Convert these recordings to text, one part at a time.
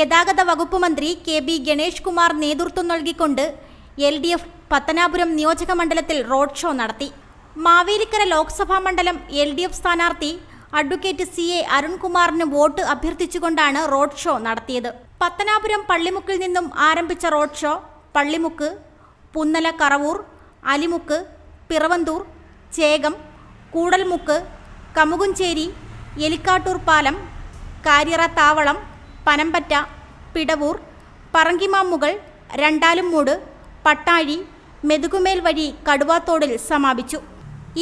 ഗതാഗത വകുപ്പ് മന്ത്രി കെ ബി ഗണേഷ് കുമാർ നേതൃത്വം നൽകിക്കൊണ്ട് എൽ ഡി എഫ് പത്തനാപുരം നിയോജക മണ്ഡലത്തിൽ റോഡ് ഷോ നടത്തി. മാവേലിക്കര ലോക്സഭാ മണ്ഡലം എൽ ഡി എഫ് സ്ഥാനാർത്ഥി അഡ്വക്കേറ്റ് സി എ അരുൺകുമാറിന് വോട്ട് അഭ്യർത്ഥിച്ചുകൊണ്ടാണ് റോഡ് ഷോ നടത്തിയത്. പത്തനാപുരം പള്ളിമുക്കിൽ നിന്നും ആരംഭിച്ച റോഡ് ഷോ പള്ളിമുക്ക് പുന്നല കറവൂർ അലിമുക്ക് പിറവന്തൂർ ചേകം കൂടൽമുക്ക് കമുകുഞ്ചേരി എലിക്കാട്ടൂർ പാലം കാര്യറ താവളം പനമ്പറ്റ പിടവൂർ പറങ്കിമാമുകൾ രണ്ടാലുംമൂട് പട്ടാഴി മെതുകുമേൽ വഴി കടുവാത്തോടിൽ സമാപിച്ചു.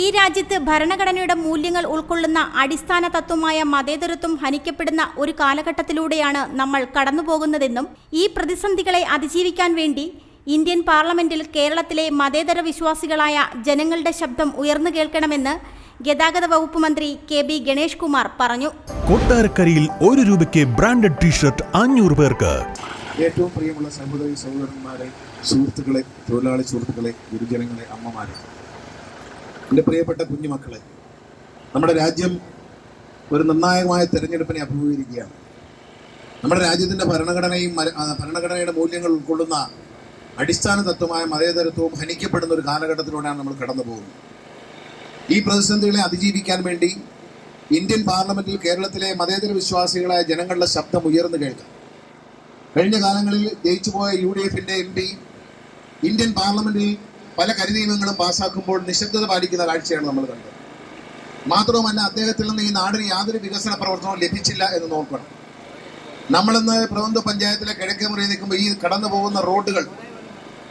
ഈ രാജ്യത്ത് ഭരണഘടനയുടെ മൂല്യങ്ങൾ ഉൾക്കൊള്ളുന്ന അടിസ്ഥാന തത്വമായ മതേതരത്വം ഹനിക്കപ്പെടുന്ന ഒരു കാലഘട്ടത്തിലൂടെയാണ് നമ്മൾ കടന്നുപോകുന്നതെന്നും ഈ പ്രതിസന്ധികളെ അതിജീവിക്കാൻ വേണ്ടി ഇന്ത്യൻ പാർലമെന്റിൽ കേരളത്തിലെ മതേതര വിശ്വാസികളായ ജനങ്ങളുടെ ശബ്ദം ഉയർന്നു കേൾക്കണമെന്ന് ഗതാഗത വകുപ്പ് മന്ത്രി കെ ബി ഗണേഷ് കുമാർ പറഞ്ഞു. കൊട്ടാരക്കരയിൽ ഒരു രൂപയ്ക്ക് ബ്രാൻഡഡ് ടീഷർട്ട് അഞ്ഞൂറ് പേർക്ക്. ഏറ്റവും പ്രിയമുള്ള സഹോദരി സഹോദരന്മാരെ സുഹൃത്തുക്കളെ തൊഴിലാളി സുഹൃത്തുക്കളെ ഗുരുജനങ്ങളെ അമ്മമാരെ. എന്റെ പ്രിയപ്പെട്ട കുഞ്ഞുമക്കളെ നമ്മുടെ രാജ്യം ഒരു നിർണായകമായ തെരഞ്ഞെടുപ്പിനെ അഭിമുഖീകരിക്കുകയാണ്. നമ്മുടെ രാജ്യത്തിന്റെ ഭരണഘടനയും ഭരണഘടനയുടെ മൂല്യങ്ങൾ ഉൾക്കൊള്ളുന്ന അടിസ്ഥാന തത്വമായ മതേതരത്വവും ഹനിക്കപ്പെടുന്ന ഒരു കാലഘട്ടത്തിലൂടെയാണ് നമ്മൾ കടന്നു പോകുന്നത് ഈ പ്രതിസന്ധികളെ അതിജീവിക്കാൻ വേണ്ടി ഇന്ത്യൻ പാർലമെന്റിൽ കേരളത്തിലെ മതേതര വിശ്വാസികളായ ജനങ്ങളുടെ ശബ്ദം ഉയർന്നു കേൾക്കാം. കഴിഞ്ഞ കാലങ്ങളിൽ ജയിച്ചുപോയ യു ഡി എഫിന്റെ എം പി ഇന്ത്യൻ പാർലമെന്റിൽ പല കരിനിയമങ്ങളും പാസാക്കുമ്പോൾ നിശബ്ദത പാലിക്കുന്ന കാഴ്ചയാണ് നമ്മൾ കണ്ടത്. മാത്രവുമല്ല അദ്ദേഹത്തിൽ നിന്ന് ഈ നാടിന് യാതൊരു വികസന പ്രവർത്തനവും ലഭിച്ചില്ല എന്ന് നോക്കണം. നമ്മളിന്ന് പ്രവന്ത പഞ്ചായത്തിലെ കിഴക്കേ മുറി നിൽക്കുമ്പോൾ ഈ കടന്നു പോകുന്ന റോഡുകൾ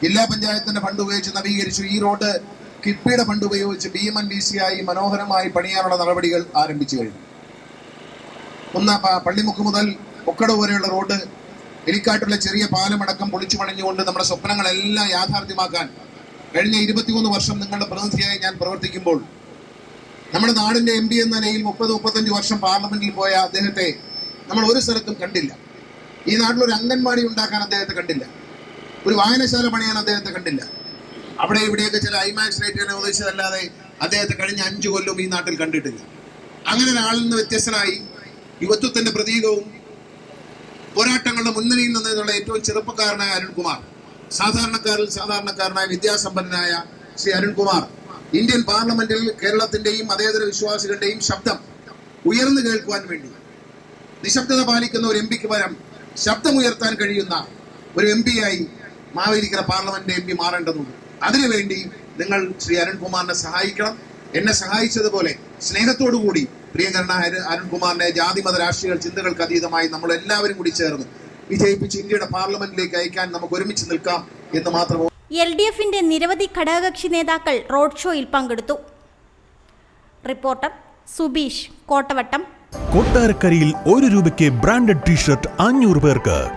ജില്ലാ പഞ്ചായത്തിന്റെ ഫണ്ട് ഉപയോഗിച്ച് നവീകരിച്ചു. ഈ റോഡ് കിഫ്ബിയുടെ ഫണ്ട് ഉപയോഗിച്ച് B M N B C ആയി മനോഹരമായി പണിയാനുള്ള നടപടികൾ ആരംഭിച്ചു കഴിഞ്ഞു. ഒന്ന് പള്ളിമുക്ക് മുതൽ ഒക്കട വരെയുള്ള റോഡ് എലിക്കാട്ടുള്ള ചെറിയ പാലമടക്കം പൊളിച്ചു പണിഞ്ഞുകൊണ്ട് നമ്മുടെ സ്വപ്നങ്ങളെല്ലാം യാഥാർത്ഥ്യമാക്കാൻ കഴിഞ്ഞ ഇരുപത്തിമൂന്ന് വർഷം നിങ്ങളുടെ പ്രതിനിധിയായി ഞാൻ പ്രവർത്തിക്കുമ്പോൾ നമ്മുടെ നാടിന്റെ എം പി എന്ന നിലയിൽ മുപ്പത് മുപ്പത്തഞ്ച് വർഷം പാർലമെന്റിൽ പോയ അദ്ദേഹത്തെ നമ്മൾ ഒരു സ്ഥലത്തും കണ്ടില്ല. ഈ നാട്ടിലൊരു അംഗൻവാടി ഉണ്ടാക്കാൻ അദ്ദേഹത്തെ കണ്ടില്ല. ഒരു വായനശാല പണിയാൻ അദ്ദേഹത്തെ കണ്ടില്ല. അവിടെ ഇവിടെയൊക്കെ ചില ഐമാക്സ് റേറ്റുകൾ ഉദ്ദേശിച്ചതല്ലാതെ അദ്ദേഹത്തെ കഴിഞ്ഞ അഞ്ചു കൊല്ലവും ഈ നാട്ടിൽ കണ്ടിട്ടില്ല. അങ്ങനെ ഒരാളിൽ നിന്ന് വ്യത്യസ്തനായി യുവത്വത്തിന്റെ പ്രതീകവും പോരാട്ടങ്ങളുടെ മുന്നണിയിൽ നിന്നുള്ള ഏറ്റവും ചെറുപ്പക്കാരനായ അരുൺകുമാർ സാധാരണക്കാരിൽ സാധാരണക്കാരനായ വിദ്യാസമ്പന്നനായ ശ്രീ അരുൺകുമാർ ഇന്ത്യൻ പാർലമെന്റിൽ കേരളത്തിന്റെയും മതേതര വിശ്വാസികളുടെയും ശബ്ദം ഉയർന്നു കേൾക്കുവാൻ വേണ്ടി നിശബ്ദത പാലിക്കുന്ന ഒരു എം പിക്ക് പകരം ശബ്ദമുയർത്താൻ കഴിയുന്ന ഒരു എം ആയി മാവേലിക്കര പാർലമെന്റ് എം പി മാറേണ്ടതുണ്ട്. അതിനുവേണ്ടി നിങ്ങൾ ശ്രീ അരുൺകുമാറിനെ സഹായിക്കണം. എന്നെ സഹായിച്ചതുപോലെ സ്നേഹത്തോടുകൂടി പ്രിയങ്കരനായ അരു- അരുൺകുമാറിനെ ജാതിമത രാഷ്ട്രീയ ചിന്തകൾക്ക് അതീതമായി നമ്മൾ എല്ലാവരും കൂടി ചേർന്ന് വിജയിപ്പിച്ച് ഇന്ത്യയുടെ പാർലമെന്റിലേക്ക് അയക്കാൻ നമുക്ക് ഒരുമിച്ച് നിൽക്കാം എന്ന് മാത്രം എൽ ഡി എഫിന്റെ നിരവധി ഘടകകക്ഷി നേതാക്കൾ റോഡ് ഷോയിൽ പങ്കെടുത്തു. റിപ്പോർട്ടർ സുബീഷ് കോട്ടവട്ടം. കൊട്ടാരക്കരയിൽ ഒരു രൂപയ്ക്ക് ബ്രാൻഡഡ് ടീഷർട്ട് അഞ്ഞൂറ് പേർക്ക്